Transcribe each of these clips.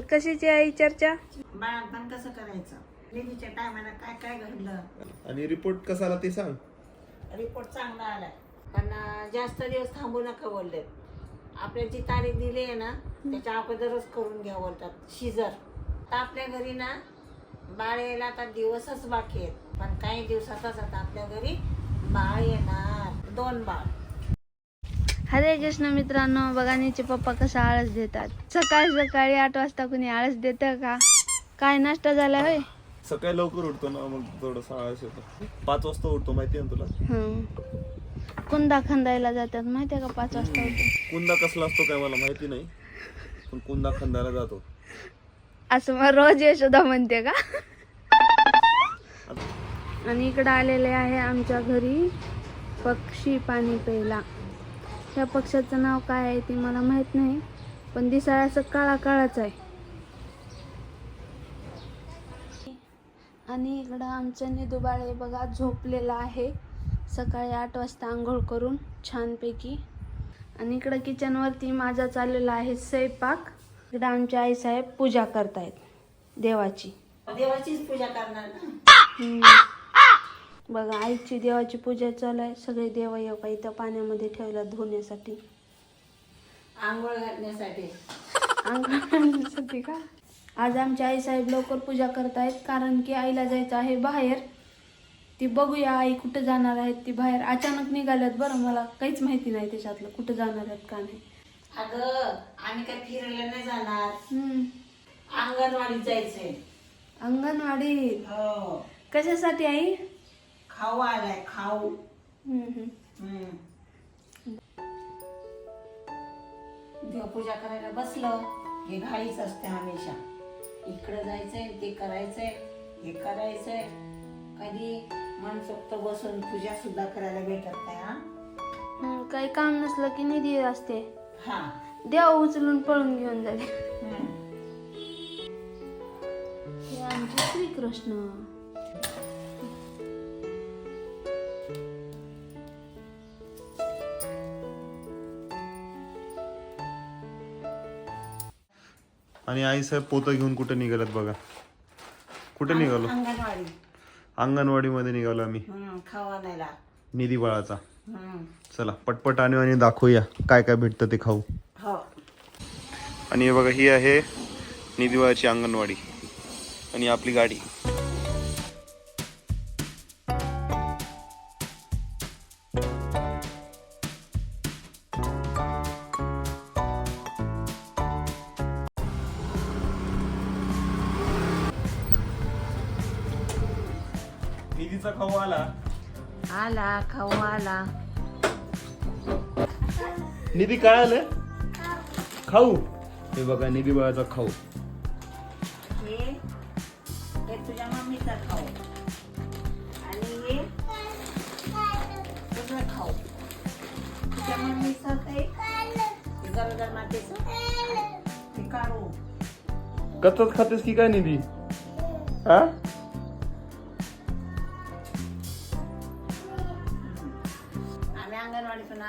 कशाची आई चर्चा? बाळापण कसं करायचं? निधीच्या टायमाला काय काय घडलं? आणि रिपोर्ट कसा आला ते सांग. रिपोर्ट चांगला आलाय. पण अं, जास्त दिवस थांबू नका बोलले आपल्या जी तारीख दिली आहे ना त्याच्या अगोदरच करून घ्या बोलतात. शिजर. आता आपल्या घरी ना बाळ यायला आता दिवसच बाकी आहेत. पण काही दिवसातच आता आपल्या घरी बाळ येणार. दोन बाळ. हरे कृष्ण मित्रांनो बघा नीचे पप्पा कसा आळस देतात. सकाळी सकाळी आठ वाजता कुणी आळस देतं का? काय नाश्ता झाला होय? सकाळी लवकर उठतो ना मग थोडस आळस येतो. पाच वाजता उठतो माहिती आहे ना तुला? हं कुंदा खंदायला जातात माहितीये का पाच वाजता उठून? कुंदा कसला असतो काय मला माहिती नाही पण कुंदा खंदायला जातो. असं मग रोज यशोदा म्हणते का? आणि इकडं आलेले आहे आमच्या घरी पक्षी पाणी प्यायला. त्या पक्षाचं नाव काय आहे ते मला माहीत नाही पण दिसायला असं काळा काळाच आहे. आणि इकडं आमचं निदुबाळे बघा झोपलेला आहे. सकाळी आठ वाजता आंघोळ करून छानपैकी. आणि इकडं किचनवरती माझा चाललेला आहे स्वयंपाक. इकडं आमच्या आईसाहेब पूजा करतायत देवाची. देवाचीच पूजा करणार ना. बघा आईची देवाची पूजा चालू आहे. सगळे देव येऊ इथं पाण्यामध्ये ठेवल्या धुण्यासाठी. आंघोळ घालण्यासाठी. अंगणासाठी का? आज आमच्या आईसाहेब लवकर पूजा करतायत कारण की आईला जायचं आहे बाहेर. ती बघूया आई कुठं जाणार आहेत ती बाहेर अचानक निघाल्यात बरं. मला काहीच माहिती नाही त्याच्यातलं कुठं जाणार आहेत का नाही. अगं आम्ही काय फिरायला नाही जाणार. हम्म. अंगणवाडीत जायचंय. अंगणवाडी हो. कशासाठी आई? खाऊ आलाय खाऊ. देवपूजा करायला बसलं. हे घाईच असते हमेशा. इकडं जायचंय ते करायचंय हे करायचंय. कधी मनसोक्त बसून पूजा सुद्धा करायला भेटत नाही हा? हम्म, काही काम नसलं की निधी असते. हा. देव उचलून पळून घेऊन जाते. हम्म. हे आमचे श्रीकृष्ण. आणि आई साहेब पोतं घेऊन कुठे निघालात बघा. कुठे निघालो? अंगणवाडी. अंगणवाडीमध्ये निघालो आम्ही. निधी बाळाचा. चला पटपट आणू आणि दाखवूया काय काय भेटतं ते खाऊ. हो. आणि हे बघा ही आहे निधीबाळाची अंगणवाडी आणि आपली गाडी. निधीचा खाऊ आला. आला खाऊ आला. निधी काय आलं खाऊ. हे बघा निधी बाळाचा खाऊ. हे हे तुझ्या मम्मीचा खाऊ. आणि हे तुझं खाऊ. तुझ्या मम्मीचं ते गरोदर मातेचं. ते काढू. कच्चाच खातेस की काय निधी? हा?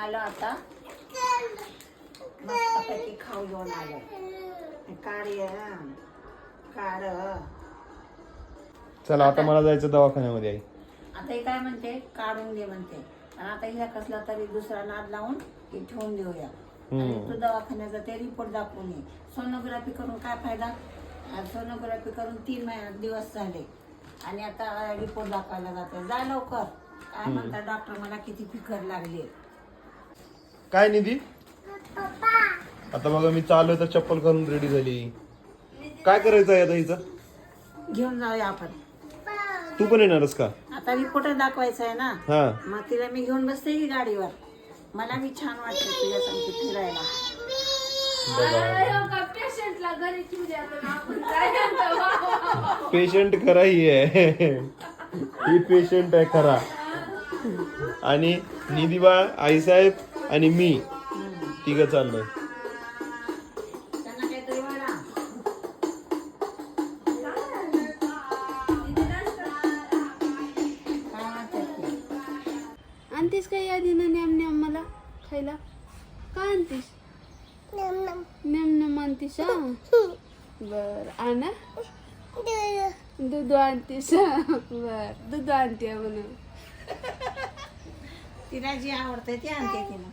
आलो आता. मस्तपैकी खाऊ घेऊन आलो. काढ ये काढ चला आता मला जायचं दवाखान्यामध्ये आई. आता हे काय म्हणते? काढून दे म्हणते. आणि आता हिला कसला तरी दुसरा नाद लावून हे ठेवून देऊया. आणि तू दवाखान्याचा ते रिपोर्ट दाखवून ये. सोनोग्राफी करून काय फायदा? सोनोग्राफी करून तीन दिवस झाले. आणि आता रिपोर्ट दाखवायला जाते. जा लवकर. काय म्हणतात डॉक्टर मला किती फिकर लागली. काय निधी? आता बघा मी चालू तर चप्पल घालून रेडी झाली. काय करायचं आहे आता हिचं? घेऊन जाऊया आपण. तू पण येणारस का? आता रिपोर्ट दाखवायचा आहे ना. हा. मग तिला मी घेऊन बसते की गाडीवर? मला मी छान वाटते तुझ्या संगती फिरायला पेशंट खरा ही आहे. ही पेशंट आहे खरा. आणि निधीबा आईसाहेब आणि मी तिघ चाललोय. काहीतरी वाढा. काय? आणतीस का यादीनं नेम नेम मला खायला? का आणतीस? नेम नेम आणतीस हा? बर आणा दूध आणतीस बर दूध आणते म्हणून. तिला जी आवडते ती आणते तिला.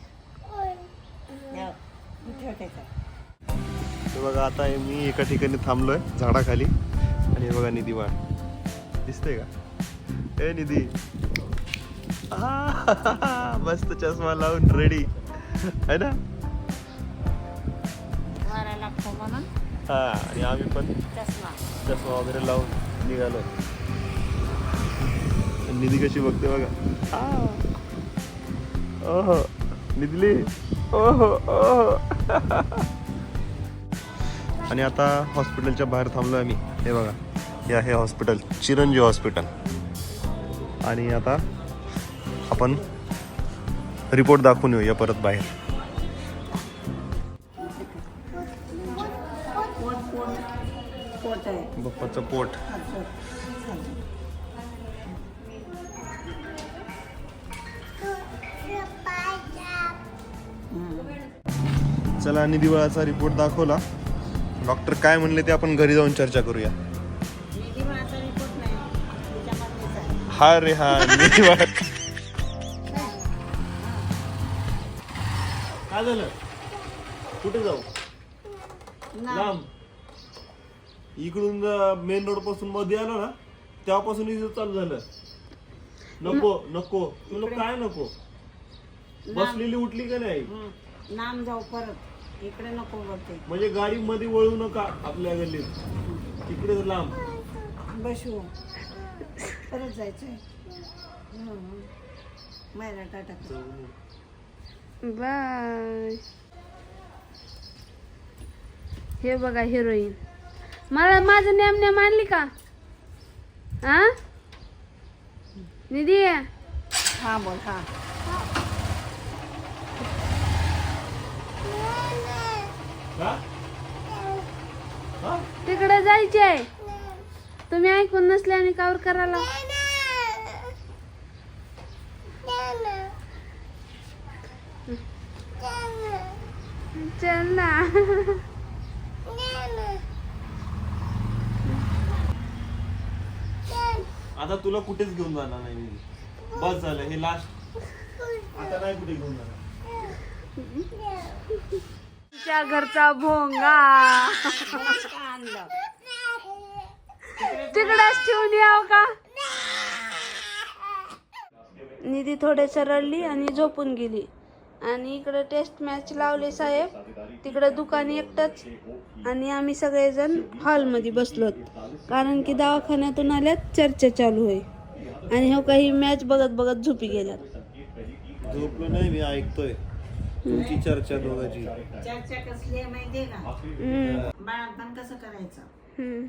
बघा आता हे मी एका ठिकाणी थांबलोय झाडाखाली. आणि हे बघा निधी बाळ दिसतंय का? ए निधी. आह, मस्त चष्मा लावून रेडी है ना? हा आणि आम्ही पण चष्मा. चष्मा वगैरे लावून निघालो. निधी कशी बघते बघा. आ. ओहो निधली. ओहो ओहो. आणि आता हॉस्पिटलच्या बाहेर थांबलो आम्ही. हे बघा हे आहे हॉस्पिटल चिरंजीव हॉस्पिटल. आणि आता आपण रिपोर्ट दाखवून येऊया परत बाहेर. आहे. बाप्पाचं पोट. चला निधी बाळाचा रिपोर्ट दाखवला. डॉक्टर काय म्हणले ते आपण घरी जाऊन चर्चा करूया. निधी बाळाचा रिपोर्ट नाही. तिच्या मम्मीचा आहे. हा रे हा निधी बाळा काय झालं? कुठे जाऊ? ना. लांब. इकडून मेन रोडपासून मध्ये आलो ना तेव्हापासून इथं चालू झालं. नको नको. तुला काय नको? बसलेली उठली का नाही. लांब जाऊ परत. इकडे नको बोलते म्हणजे गाडी मध्ये वळू नका आपल्या गल्लीत. तिकडे लांब. बसू. परत जायचंय. मायरा टाटा कर. बाय. हे बघा हिरोईन मला माझं नेम नेम आणली का? हा निधी? हा बोल हा हा? हा? तिकडे जायचे आहे. तुम्ही ऐकून नसले आणि कावर करायला. चल ना. आता तुला कुठेच घेऊन जाणार नाही मी. बस झालं हे लास्ट आता नाही कुठे घेऊन जाणार. तुमच्या घरचा भोंगा. का आणलं तिकडच ठेवून याव का? निधी थोडे सरळली आणि झोपून गेली. आणि इकडे टेस्ट मॅच लावले साहेब. तिकडे दुकान एकटंच. आणि आम्ही सगळेजण हॉलमध्ये बसलोत. कारण की दवाखान्यातून आल्यात चर्चा चालू आहे. आणि हो काही मॅच बघत बघत झोपी गेल्यात. झोपलो नाही मी ऐकतोय. तुमची चर्चा दोघांची. चर्चा कसली आहे माहितीये का? हम्म, बाळापण कसं करायचं? हम्म.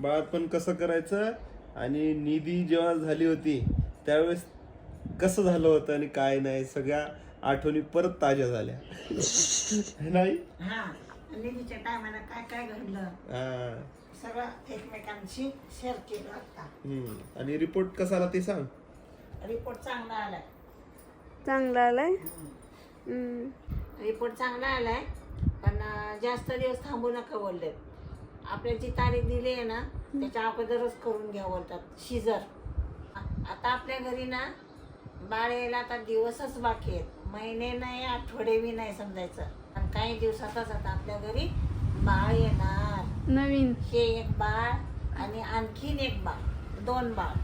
बाळात पण कसं करायचं आणि निधी जेव्हा झाली होती त्यावेळेस कसं झालं होतं आणि काय नाही सगळ्या आठवणी परत ताज्या झाल्या. नाही? हा. निधीच्या टायमाला काय काय घडलं? हा. सगळं एकमेकांशी शेअर केलं आता. हम्म. आणि रिपोर्ट कसा आला ते सांग. रिपोर्ट चांगला आलाय. चांगला आलाय. रिपोर्ट चांगला आलाय. पण जास्त दिवस थांबू नका बोलले आपल्या जी तारीख दिली आहे ना त्याच्या अगोदरच करून घ्या बोलतात. शिजर. आता आपल्या घरी ना बाळ यायला आता दिवसच बाकी आहेत. महिने नाही आठवडे बी नाही समजायचं. पण काही दिवसातच आता आपल्या घरी बाळ येणार. नवीन. हे एक बाळ आणि आणखीन एक बाळ. दोन बाळ.